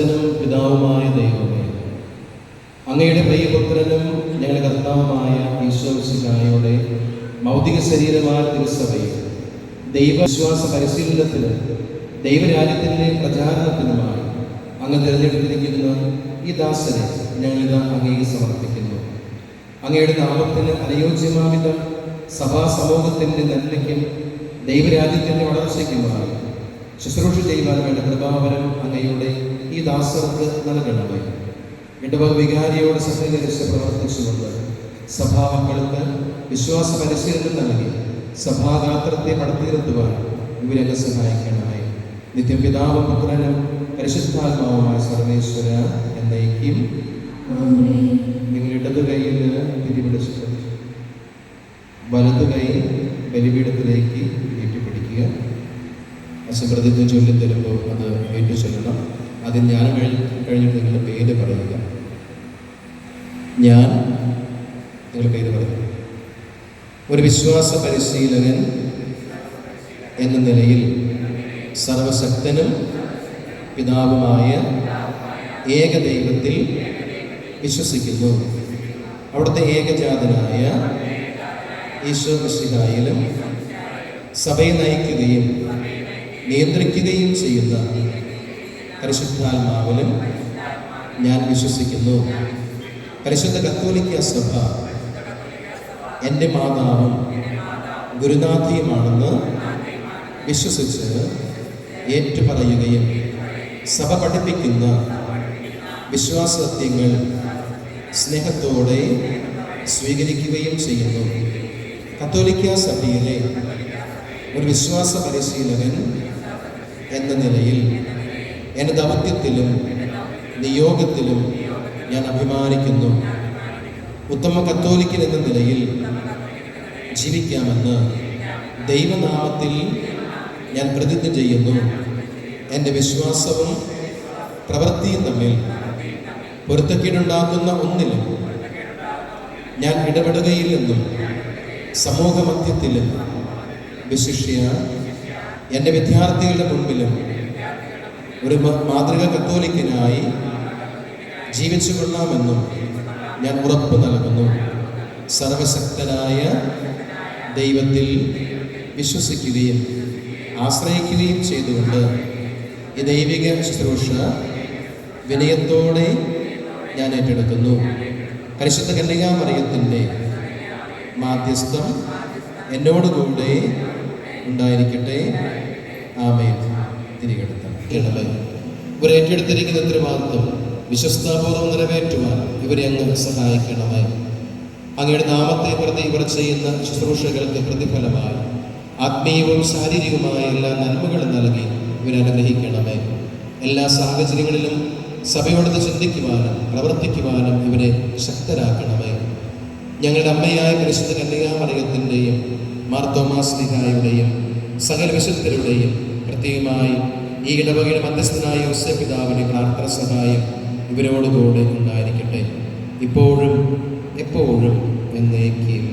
ഭക്തനും പിതാവുമായ ദൈവമേ. അങ്ങയുടെ പ്രിയപുത്രനും ഞങ്ങളുടെ കർത്താവുമായ ഈശോസിനായോടെ ഭൗതിക ശരീരമായ തിരുസഭയിൽ ദൈവവിശ്വാസ പരിശീലനത്തിന് ദൈവരാജ്യത്തിന്റെ പ്രചാരണത്തിനുമായി അങ്ങ് തിരഞ്ഞെടുത്തിരിക്കുന്ന ഈ ദാസനെ ഞങ്ങളിത് അങ്ങേക്ക് സമർപ്പിക്കുന്നു. അങ്ങയുടെ നാമത്തിന് അനുയോജ്യമാവിത സഭാ സമൂഹത്തിന്റെ നന്മയ്ക്കും ദൈവരാജ്യത്തിന്റെ വളർച്ചയ്ക്കുമായി ശുശ്രൂഷ ചെയ്യുവാൻ വേണ്ട കൃപാവരം അങ്ങയുടെ ഈ ദാസർക്ക് നൽകണമേ. ഇടവക വികാരിയോട് സഹകരിച്ച് പ്രവർത്തിച്ചുകൊണ്ട് സഭാമക്കൾക്ക് വിശ്വാസ പരിശീലനം നൽകി സഭാഗാത്രത്തെ പടുത്തുയർത്തുവാൻ ഇവരൊക്കെ സഹായിക്കണമേ. നിത്യം പിതാവും പുത്രനും പരിശുദ്ധാത്മാവുമായ സർവേശ്വര എന്നേക്കും നിങ്ങൾ ഇടത് കൈയിൽ പിരിപിടിച്ചിട്ട് വലത് കൈ ബലിപീഠത്തിലേക്ക് ഏറ്റുപിടിക്കുക. അസംപ്രതിത്വം ചൊല്ലിത്തരുമ്പോൾ അത് ഏറ്റു ആദ്യം ഞാൻ കഴിഞ്ഞ് കഴിഞ്ഞിട്ട് നിങ്ങളുടെ പേര് പറയുക. ഞാൻ നിങ്ങളുടെ പേര് പറയുക. ഒരു വിശ്വാസ പരിശീലകൻ എന്ന നിലയിൽ സർവശക്തനും പിതാവുമായ ഏകദൈവത്തിൽ വിശ്വസിക്കുന്നു. അവിടുത്തെ ഏകജാതനായ ഈശോ മിശിഹായിലും സഭയെ നയിക്കുകയും നിയന്ത്രിക്കുകയും ചെയ്യുന്ന പരിശുദ്ധാത്മാവിലും ഞാൻ വിശ്വസിക്കുന്നു. പരിശുദ്ധ കത്തോലിക്ക സഭ എന്റെ മാതാവും ഗുരുനാഥിയുമാണെന്ന് വിശ്വസിച്ച് ഏറ്റുപറയുകയും സഭ പഠിപ്പിക്കുന്ന വിശ്വാസത്യങ്ങൾ സ്നേഹത്തോടെ സ്വീകരിക്കുകയും ചെയ്യുന്നു. കത്തോലിക്ക സഭയിലെ ഒരു വിശ്വാസ പരിശീലകൻ എന്ന നിലയിൽ എന്റെ ദൗത്യത്തിലും നിയോഗത്തിലും ഞാൻ അഭിമാനിക്കുന്നു. ഉത്തമ കത്തോലിക്കൻ എന്ന നിലയിൽ ജീവിക്കാമെന്ന് ദൈവനാമത്തിൽ ഞാൻ പ്രതിജ്ഞ ചെയ്യുന്നു. എന്റെ വിശ്വാസവും പ്രവൃത്തിയും തമ്മിൽ പൊരുത്തക്കേടുണ്ടാക്കുന്ന ഒന്നിലും ഞാൻ ഇടപെടുകയില്ലെന്നും സമൂഹമധ്യത്തിലും വിശിഷ്യ എന്റെ വിദ്യാർത്ഥികളുടെ മുൻപിലും ഒരു മാതൃക കത്തോലിക്കനായി ജീവിച്ചു കൊള്ളാമെന്നും ഞാൻ ഉറപ്പ് നൽകുന്നു. സർവശക്തനായ ദൈവത്തിൽ വിശ്വസിക്കുകയും ആശ്രയിക്കുകയും ചെയ്തുകൊണ്ട് ഈ ദൈവിക ശുശ്രൂഷ വിനയത്തോടെ ഞാൻ ഏറ്റെടുക്കുന്നു. പരിശുദ്ധ കന്യകാമറിയത്തിന്റെ മാധ്യസ്ഥം എന്നോടുകൂടെ ഉണ്ടായിരിക്കട്ടെ. ആമേൻ. തിരികെടുത്താം ഇടമേ ഇവർ ഏറ്റെടുത്തിരിക്കുന്ന ഉത്തരവാദിത്വം വിശ്വസ്താപൂർവം നിറവേറ്റുവാൻ ഇവരെ അങ്ങ് സഹായിക്കണമേ. അങ്ങയുടെ നാമത്തെ പ്രതി ഇവർ ചെയ്യുന്ന ശുശ്രൂഷകൾക്ക് പ്രതിഫലമായി ആത്മീയവും ശാരീരികവുമായ എല്ലാ നന്മകളും നൽകി ഇവരനുഗ്രഹിക്കണമേ എല്ലാ സാഹചര്യങ്ങളിലും സഭയോടത് ചിന്തിക്കുവാനും പ്രവർത്തിക്കുവാനും ഇവരെ ശക്തരാക്കണമേ. ഞങ്ങളുടെ അമ്മയായ പരിശുദ്ധ കന്യകാമറിയത്തിന്റെയും മാർത്തോമാസ്ലിഹായുടെയും സകല വിശുദ്ധരുടെയും പ്രത്യേകമായി ഈ ഇടവകയുടെ മധ്യസ്ഥനായ യോസെ പിതാവിന്റെ പ്രാർത്ഥന സഹായം ഇവരോടുകൂടെ ഉണ്ടായിരിക്കട്ടെ. ഇപ്പോഴും എപ്പോഴും എന്നേക്കും.